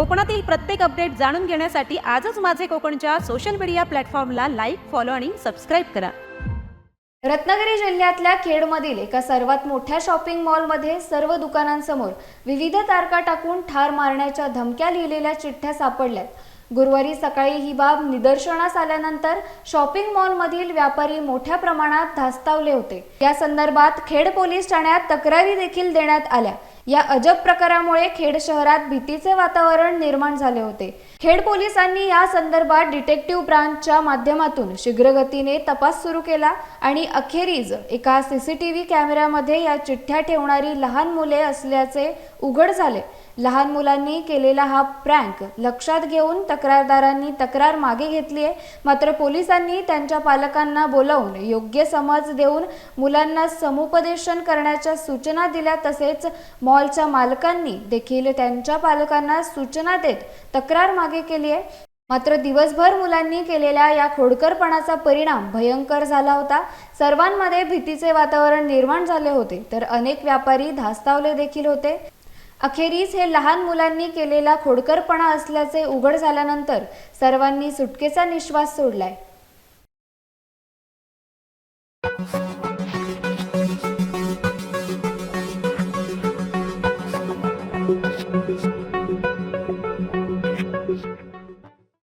कोकणातील प्रत्येक अपडेट जाणून घेण्यासाठी आजच माझे कोकणच्या सोशल मीडिया प्लॅटफॉर्मला लाईक फॉलो आणि सबस्क्राईब करा. रत्नागिरी जिल्ह्यातल्या खेडमधील एका सर्वात मोठ्या शॉपिंग मॉलमध्ये सर्व दुकानांसमोर विविध तारखा टाकून ठार मारण्याच्या धमक्या लिहिलेल्या चिठ्ठ्या सापडल्यात. गुरुवारी सकाळी ही बाब निदर्शनास आल्यानंतर शॉपिंग मॉलमधील व्यापारी मोठ्या प्रमाणात धास्तावले होते. या संदर्भात खेड पोलीस ठाण्यात तक्रारी देखील देण्यात आल्या. या अजब प्रकारामुळे खेड शहरात भीतीचे वातावरण निर्माण झाले होते. खेड पोलिसांनी या संदर्भात डिटेक्टिव्ह ब्रांचच्या माध्यमातून शीघ्रगतीने तपास सुरू केला आणि अखेरीज एका सीसीटीव्ही कॅमेऱ्यामध्ये या चिठ्ठ्या ठेवणारी लहान मुले असल्याचे उघड झाले. लहान मुलांनी केलेला हा प्रँक लक्षात घेऊन तक तक्रारदारांनी तक्रार मागे घेतली आहे. मात्र पोलिसांनी त्यांच्या पालकांना बोलावून योग्य समज देऊन मुलांना समुपदेशन करण्याच्या सूचना दिल्या. तसेच मॉलच्या मालकांनी देखील त्यांच्या पालकांना सूचना देत तक्रार मागे केली आहे. मात्र दिवसभर मुलांनी केलेल्या या खोडकरपणाचा परिणाम भयंकर झाला होता. सर्वांमध्ये भीतीचे वातावरण निर्माण झाले होते. तर अनेक व्यापारी धास्तावले देखील होते. अखेरीस हे लहान मुलांनी केलेला खोडकरपणा असल्याचे उघड झाल्यानंतर सर्वांनी सुटकेचा निश्वास सोडलाय.